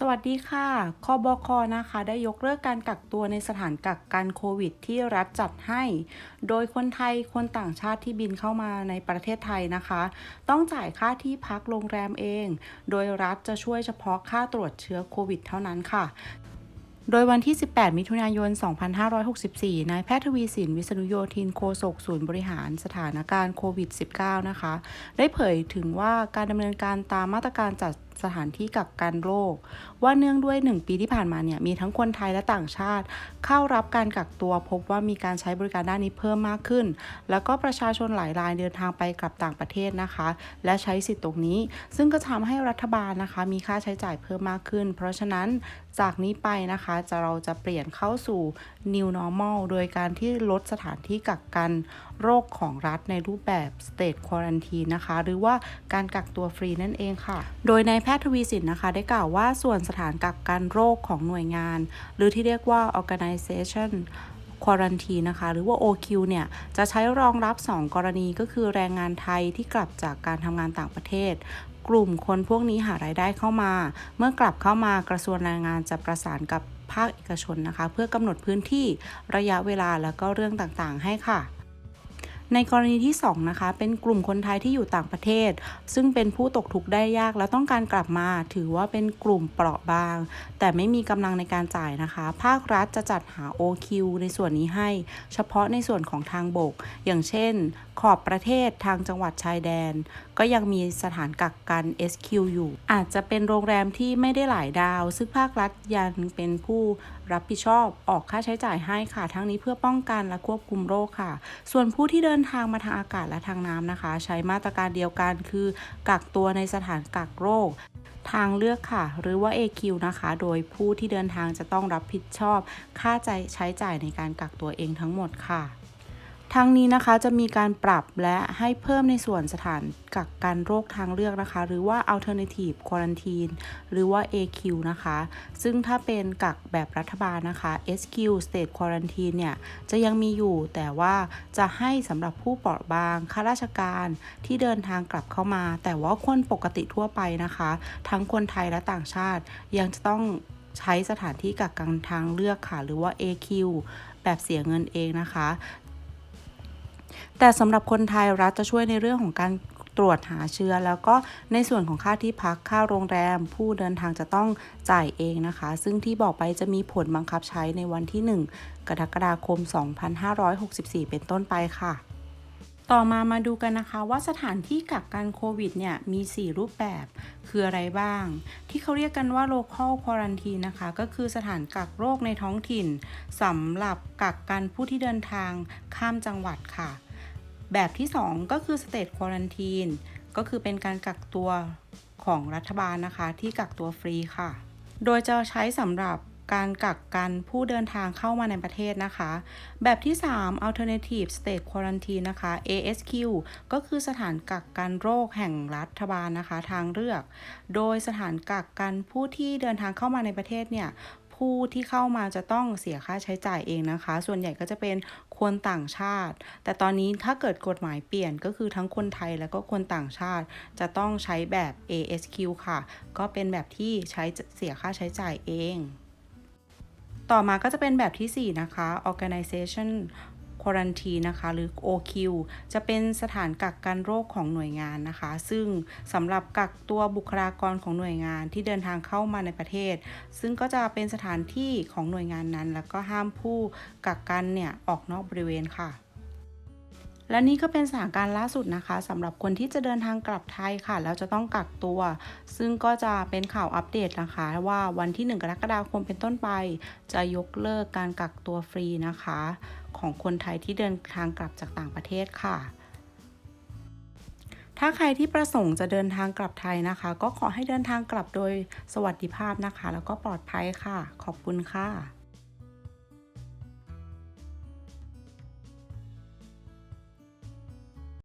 สวัสดีค่ะคบคนะคะ ได้ยกเลิกการกักตัวในสถานกักกันโควิด ที่รัฐจัดให้ โดยคนไทย คนต่างชาติที่บินเข้ามาในประเทศไทยนะคะ ต้องจ่ายค่าที่พักโรงแรมเอง โดยรัฐจะช่วยเฉพาะค่าตรวจเชื้อโควิด เท่านั้นค่ะโดยวันที่ 18 มิถุนายน 2564 นายแพทย์ทวีสิน วิษณุโยธิน โฆษกศูนย์บริหารสถานการณ์โควิด -19 นะคะ ได้เผยถึงว่าการดำเนินการตามมาตรการจัด สถานที่กักกันโรค ว่าเนื่องด้วย 1 ปีที่ผ่านมาเนี่ยมีทั้งคนไทยและต่างชาติ เข้ารับการกักตัวพบว่ามีการใช้บริการด้านนี้เพิ่มมากขึ้น แล้วก็ประชาชนหลายรายเดินทางไปกลับต่างประเทศนะคะ และใช้สิทธิ์ตรงนี้ ซึ่งก็ทำให้รัฐบาลนะคะ มีค่าใช้จ่ายเพิ่มมากขึ้น เพราะฉะนั้นจากนี้ไปนะคะจะเราจะเปลี่ยนเข้าสู่ new normal โดยการที่ลดสถานที่กักกันโรคของรัฐในรูปแบบ state quarantine นะคะ หรือว่าการกักตัวฟรีนั่นเองค่ะ โดยนายแพทย์ทวีสินนะคะได้กล่าวว่าส่วนสถานกักกันโรคของหน่วยงาน หรือที่เรียกว่า organization ควอรันทีนะคะ หรือว่า OQ เนี่ย จะใช้รองรับ 2 กรณีก็คือแรงงานไทยที่กลับจากการทำงานต่างประเทศ กลุ่มคนพวกนี้หารายได้เข้ามา เมื่อกลับเข้ามากระทรวงแรงงานจะประสานกับภาคเอกชนนะคะ เพื่อกำหนดพื้นที่ระยะเวลาแล้วก็เรื่องต่างๆ ให้ค่ะ ในกรณีที่ 2 นะคะ เป็นกลุ่มคนไทยที่อยู่ต่างประเทศ ซึ่งเป็นผู้ตกทุกข์ได้ยากและต้องการกลับมา ถือว่าเป็นกลุ่มเปราะบาง แต่ไม่มีกำลังในการจ่ายนะคะ ภาครัฐจะจัดหา OQ ในส่วนนี้ให้ เฉพาะในส่วนของทางบก อย่างเช่น ขอบประเทศทางจังหวัดชายแดน ก็ยังมีสถานกักกัน SQ อยู่ อาจจะเป็นโรงแรมที่ไม่ได้หลายดาว ซึ่งภาครัฐยังเป็นผู้ รับผิดชอบออกค่าใช้จ่ายให้ค่ะ ทั้งนี้เพื่อป้องกันและควบคุมโรคค่ะ ส่วนผู้ที่เดินทางมาทางอากาศและทางน้ำนะคะ ใช้มาตรการเดียวกันคือกักตัวในสถานกักโรคทางเลือกค่ะ หรือว่า AQ นะคะ โดยผู้ที่เดินทางจะต้องรับผิดชอบ ค่าใช้จ่ายในการกักตัวเองทั้งหมดค่ะ ทั้งนี้นะคะจะมีการปรับและให้เพิ่มในส่วนสถานกักกันโรคทางเลือกนะคะ หรือว่า alternative quarantine หรือว่า AQ นะคะ ซึ่งถ้าเป็นกักแบบรัฐบาลนะคะ SQ state quarantine เนี่ย จะยังมีอยู่แต่ว่าจะให้สำหรับผู้เปราะบางข้าราชการที่เดินทางกลับเข้ามา แต่ว่าคนปกติทั่วไปนะคะ ทั้งคนไทยและต่างชาติยังจะต้องใช้สถานที่กักกันทางเลือกค่ะ หรือว่า AQ แบบเสียเงินเองนะคะ แต่สำหรับคนไทยรัฐจะช่วยในเรื่องของการตรวจหาเชื้อ แล้วก็ในส่วนของค่าที่พักค่าโรงแรม ผู้เดินทางจะต้องจ่ายเองนะคะ ซึ่งที่บอกไปจะมีผลบังคับใช้ในวันที่ 1 กรกฎาคม 2564 เป็นต้นไปค่ะต่อมามาดูกันนะคะว่าสถานที่กักกันโควิดเนี่ยมี 4 รูปแบบคืออะไรบ้าง ที่เขาเรียกกันว่า local quarantine นะคะ ก็คือสถานกักโรคในท้องถิ่นสำหรับกักกันผู้ที่เดินทางข้ามจังหวัดค่ะ แบบที่ 2 ก็คือ state quarantine ก็คือเป็นการกักตัวของรัฐบาลนะคะ ที่กักตัวฟรีค่ะ โดยจะใช้สำหรับการกักกันผู้เดินทางเข้ามาในประเทศนะคะ แบบที่ 3 alternative state quarantine นะคะ ASQ ก็คือสถานกักกันโรคแห่งรัฐบาลนะคะ ทางเลือก โดยสถานกักกันผู้ที่เดินทางเข้ามาในประเทศเนี่ย ผู้ที่เข้ามาจะต้องเสียค่าใช้จ่ายเองนะคะ ส่วนใหญ่ก็จะเป็นคนต่างชาติ แต่ตอนนี้ถ้าเกิดกฎหมายเปลี่ยนก็คือทั้งคนไทยและก็คนต่างชาติ จะต้องใช้แบบ ASQ ค่ะ ก็เป็นแบบที่ใช้เสียค่าใช้จ่ายเอง ต่อมาก็จะเป็นแบบที่ 4 นะคะ organization ควอนตีนะคะ หรือ OQ จะเป็นสถานกักกันโรคของหน่วยงานนะคะ ซึ่งสำหรับกักตัวบุคลากรของหน่วยงานที่เดินทางเข้ามาในประเทศ ซึ่งก็จะเป็นสถานที่ของหน่วยงานนั้น แล้วก็ห้ามผู้กักกันเนี่ยออกนอกบริเวณค่ะ และนี่ก็เป็นสถานการณ์ล่าสุดนะคะสำหรับคนที่จะเดินทางกลับไทยค่ะ แล้วจะต้องกักตัว ซึ่งก็จะเป็นข่าวอัปเดตนะคะ ว่าวันที่ 1 กรกฎาคมเป็นต้นไป จะยกเลิกการกักตัวฟรีนะคะ ของคนไทยที่เดินทางกลับจากต่างประเทศค่ะถ้าใครที่ประสงค์จะเดินทางกลับไทยนะคะ ก็ขอให้เดินทางกลับโดยสวัสดิภาพนะคะ แล้วก็ปลอดภัยค่ะ ขอบคุณค่ะ